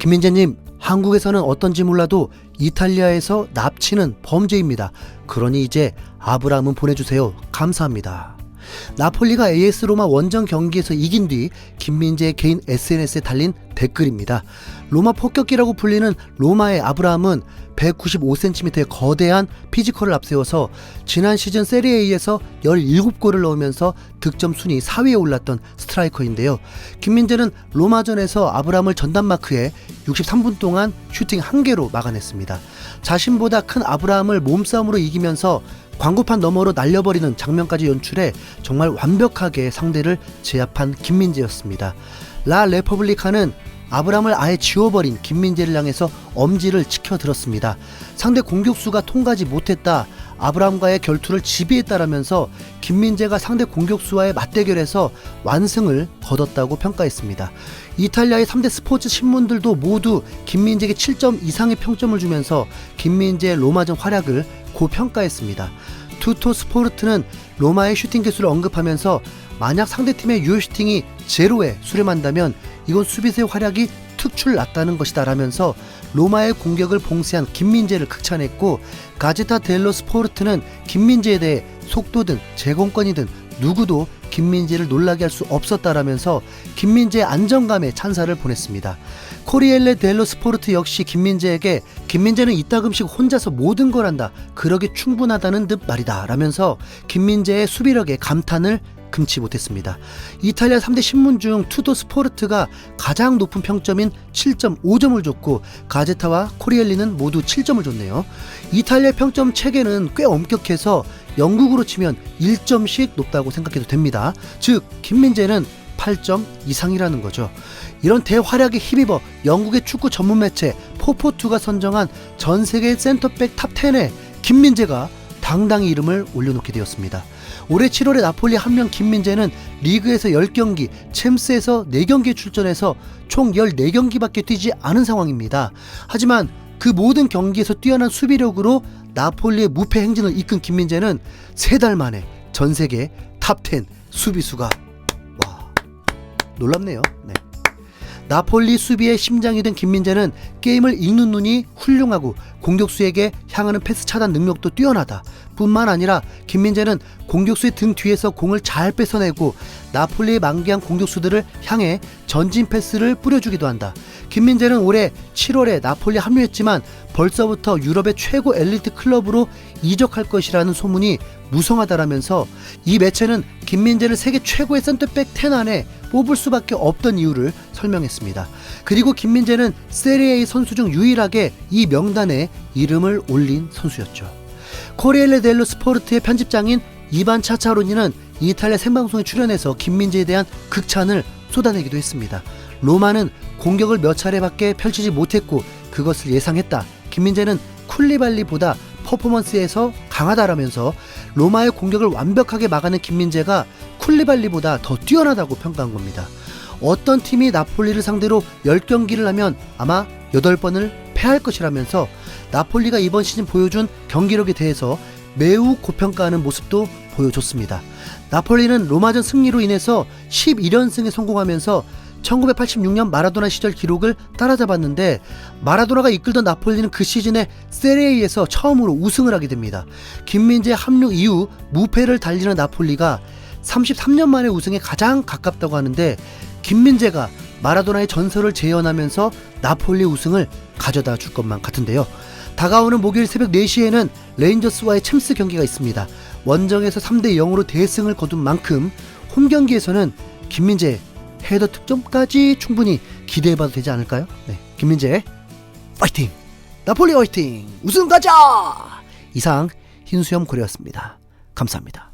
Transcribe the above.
김민재님, 한국에서는 어떤지 몰라도 이탈리아에서 납치는 범죄입니다. 그러니 이제 아브라함은 보내주세요. 감사합니다. 나폴리가 AS 로마 원정 경기에서 이긴 뒤 김민재의 개인 SNS에 달린 댓글입니다. 로마 폭격기라고 불리는 로마의 아브라함은 195cm의 거대한 피지컬을 앞세워서 지난 시즌 세리에에서 17골을 넣으면서 득점 순위 4위에 올랐던 스트라이커인데요. 김민재는 로마전에서 아브라함을 전담 마크해 63분 동안 슈팅 1개로 막아냈습니다. 자신보다 큰 아브라함을 몸싸움으로 이기면서 광고판 너머로 날려버리는 장면까지 연출해 정말 완벽하게 상대를 제압한 김민재였습니다. 라 레퍼블리카는 아브람을 아예 지워버린 김민재를 향해서 엄지를 치켜들었습니다. 상대 공격수가 통과하지 못했다. 아브람과의 결투를 지배했다라면서 김민재가 상대 공격수와의 맞대결에서 완승을 거뒀다고 평가했습니다. 이탈리아의 3대 스포츠 신문들도 모두 김민재에게 7점 이상의 평점을 주면서 김민재의 로마전 활약을 고평가했습니다. 투토 스포르트는 로마의 슈팅 개수를 언급하면서 만약 상대팀의 유효 슈팅이 제로에 수렴한다면 이건 수비수의 활약이 특출났다는 것이다 라면서 로마의 공격을 봉쇄한 김민재를 극찬했고 가제타 델로 스포르트는 김민재에 대해 속도든 제공권이든 누구도 김민재를 놀라게 할 수 없었다라면서 김민재의 안정감에 찬사를 보냈습니다. 코리엘레 델로 스포르트 역시 김민재에게 김민재는 이따금씩 혼자서 모든 걸 한다. 그러기 충분하다는 듯 말이다. 라면서 김민재의 수비력에 감탄을 금치 못했습니다. 이탈리아 3대 신문 중 투도 스포르트가 가장 높은 평점인 7.5점을 줬고 가제타와 코리엘리는 모두 7점을 줬네요. 이탈리아 평점 체계는 꽤 엄격해서 영국으로 치면 1점씩 높다고 생각해도 됩니다. 즉 김민재는 8점 이상이라는 거죠. 이런 대활약에 힘입어 영국의 축구 전문 매체 포포투가 선정한 전 세계 센터백 탑 10에 김민재가 당당히 이름을 올려놓게 되었습니다. 올해 7월에 나폴리 한명 김민재는 리그에서 10경기, 챔스에서 4경기에 출전해서 총 14경기밖에 뛰지 않은 상황입니다. 하지만 그 모든 경기에서 뛰어난 수비력으로 나폴리의 무패 행진을 이끈 김민재는 세 달 만에 전 세계 탑10 수비수가 와 놀랍네요. 네. 나폴리 수비의 심장이 된 김민재는 게임을 읽는 눈이 훌륭하고 공격수에게 향하는 패스 차단 능력도 뛰어나다. 뿐만 아니라 김민재는 공격수의 등 뒤에서 공을 잘 뺏어내고 나폴리의 만개한 공격수들을 향해 전진 패스를 뿌려주기도 한다. 김민재는 올해 7월에 나폴리 합류했지만 벌써부터 유럽의 최고 엘리트 클럽으로 이적할 것이라는 소문이 무성하다라면서 이 매체는 김민재를 세계 최고의 센터백 10 안에 뽑을 수밖에 없던 이유를 설명했습니다. 그리고 김민재는 세리에의 선수 중 유일하게 이 명단에 이름을 올린 선수였죠. 코리엘레 델로 스포르트의 편집장인 이반 차차로니는 이탈리아 생방송에 출연해서 김민재에 대한 극찬을 쏟아내기도 했습니다. 로마는 공격을 몇 차례밖에 펼치지 못했고 그것을 예상했다. 김민재는 쿨리발리보다 퍼포먼스에서 강하다라면서 로마의 공격을 완벽하게 막아낸 김민재가 쿨리발리보다 더 뛰어나다고 평가한 겁니다. 어떤 팀이 나폴리를 상대로 10경기를 하면 아마 8번을 패할 것이라면서 나폴리가 이번 시즌 보여준 경기력에 대해서 매우 고평가하는 모습도 보여줬습니다. 나폴리는 로마전 승리로 인해서 11연승에 성공하면서 1986년 마라도나 시절 기록을 따라잡았는데 마라도나가 이끌던 나폴리는 그 시즌에 세리에에서 처음으로 우승을 하게 됩니다. 김민재 합류 이후 무패를 달리는 나폴리가 33년 만에 우승에 가장 가깝다고 하는데 김민재가 마라도나의 전설을 재현하면서 나폴리 우승을 가져다 줄 것만 같은데요. 다가오는 목요일 새벽 4시에는 레인저스와의 챔스 경기가 있습니다. 원정에서 3대 0으로 대승을 거둔 만큼 홈 경기에서는 김민재 헤더 득점까지 충분히 기대해봐도 되지 않을까요? 네, 김민재 파이팅! 나폴리 화이팅! 우승 가자! 이상 흰수염 고려였습니다. 감사합니다.